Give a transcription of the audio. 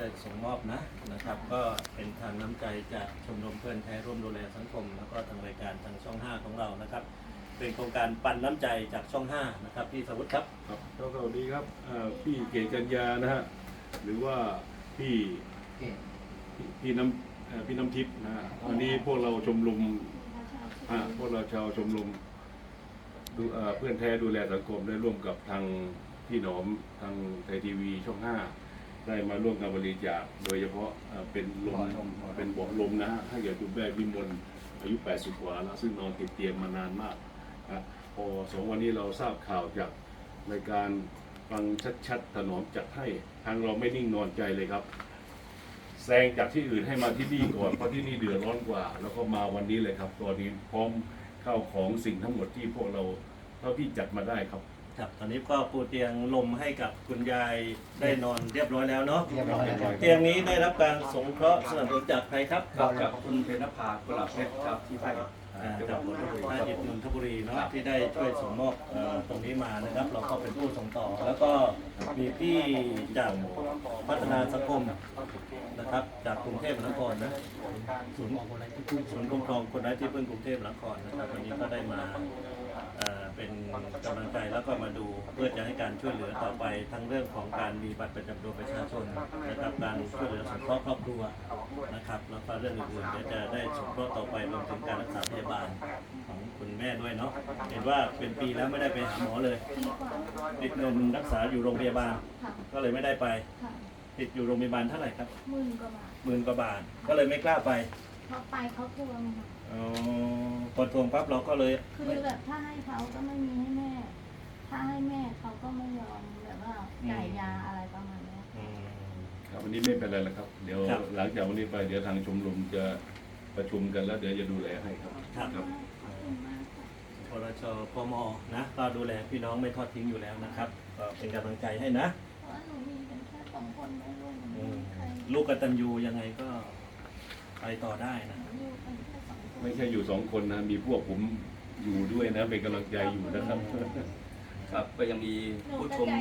ได้ส่งมอบนะนะครับ ก็เป็นทานน้ำใจจากชมรมเพื่อนแท้ร่วมดูแลสังคม แล้วก็ทางรายการทางช่อง 5 ของเรานะครับ เป็นโครงการปันน้ำใจจากช่อง 5 นะครับพี่สวุฒิครับ ครับก็สวัสดีครับเอ่อพี่เกศกัญญานะฮะหรือว่าพี่พี่พี่น้ำเอ่อพี่น้ำทิพย์นะฮะวันนี้พวกเราชมรมอ่าพวกเราชาวชมรมดูเอ่อเพื่อนแท้ดูแลสังคมได้ร่วมกับทางพี่หนอมทางไทยทีวีช่อง5 ได้มาร่วมกันบริจาคโดยเฉพาะเอ่อเป็นลมเป็นเบาะลมนะฮะให้แก่คุณแม่วิมลอายุ 80 กว่าแล้วซึ่งนอนติดเตียงมานานมากนะพอสองวันนี้เราทราบข่าวจากในการฟังชัดๆถนอมจัดให้ทางเราไม่นิ่งนอนใจเลยครับแซงจากที่อื่นให้มาที่นี่ก่อนเพราะที่นี่เดือดร้อนกว่า แล้วก็มาวันนี้เลยครับตอนนี้พร้อมเข้าของสิ่งทั้งหมดที่พวกเราเท่าที่จัดมาได้ครับ ครับ ตอนนี้ก็ปูเตียงลมให้กับคุณยายได้นอนเรียบร้อยแล้วเนาะเรียบร้อยแล้วครับ เตียงนี้ได้รับการสงเคราะห์สนับสนุนจากใครครับครับจากคุณเพญนภากุหลาบเพชรครับที่ไปอ่าจากท่าจิตนนทบุรีเนาะที่ได้ช่วยส่งมอบเอ่อตรงนี้มานะครับ เราก็เป็นผู้ส่งต่อ แล้วก็มีพี่จากพัฒนาสังคมนะครับ จากกรุงเทพมหานครนะศูนย์ศูนย์คุ้มครองคนไร้ที่พึ่งกรุงเทพมหานครนะครับวันนี้ก็ได้มา เอ่อเป็นกำลังใจแล้วก็มาดูเพื่อจะให้การช่วยเหลือต่อไปทั้งเรื่องของการมีบัตรประจำตัวประชาชนนะครับการช่วยเหลือสงเคราะห์ครอบครัวนะครับแล้วก็เรื่องอื่นๆเดี๋ยวจะได้สงเคราะห์ต่อไปรวมถึงการรักษาพยาบาลของคุณแม่ด้วยเนาะเห็นว่าเป็นปีแล้วไม่ได้ไปหาหมอเลยดีกว่าติดเงินรักษาอยู่โรงพยาบาลค่ะก็เลยไม่ได้ไปค่ะติดอยู่โรงพยาบาลเท่าไหร่ครับหมื่นกว่าบาทหมื่นกว่าบาทก็เลยไม่กล้าไปเพราะไปเขาทวงค่ะอ๋อพ อทวงปั๊บเราก็เลยคือแบบถ้าให้เขาก็ไม่มีให้แม่ ถ้าให้แม่เขาก็ไม่ยอมแบบว่าจ่ายยาอะไรประมาณเนี้ยอืม ครับวันนี้ไม่เป็นไรแล้วครับ เดี๋ยวครับ หลังจากวันนี้ไปเดี๋ยวทางชมรมจะประชุมกันแล้วเดี๋ยวจะดูแลให้ครับ ครับครับขอบคุณมากค่ะพรชพมนะก็ดูแลพี่น้องไม่ทอดทิ้งอยู่แล้วนะครับก็เป็นกำลังใจให้นะเพราะว่าหนูมีกันแค่สองคนไม่รู้หนูอืไม่มมีใคร ลูกกตัญญูยังไงก็ ไปต่อได้นะหนูอยู่กันแค่สองคนไม่ใช่อยู่สองคนนะ มีพวกผมอยู่ด้วยนะ เป็นกำลังใจอยู่นะครับ ครับก็ยังมีหนูผู้ก็ชมใจ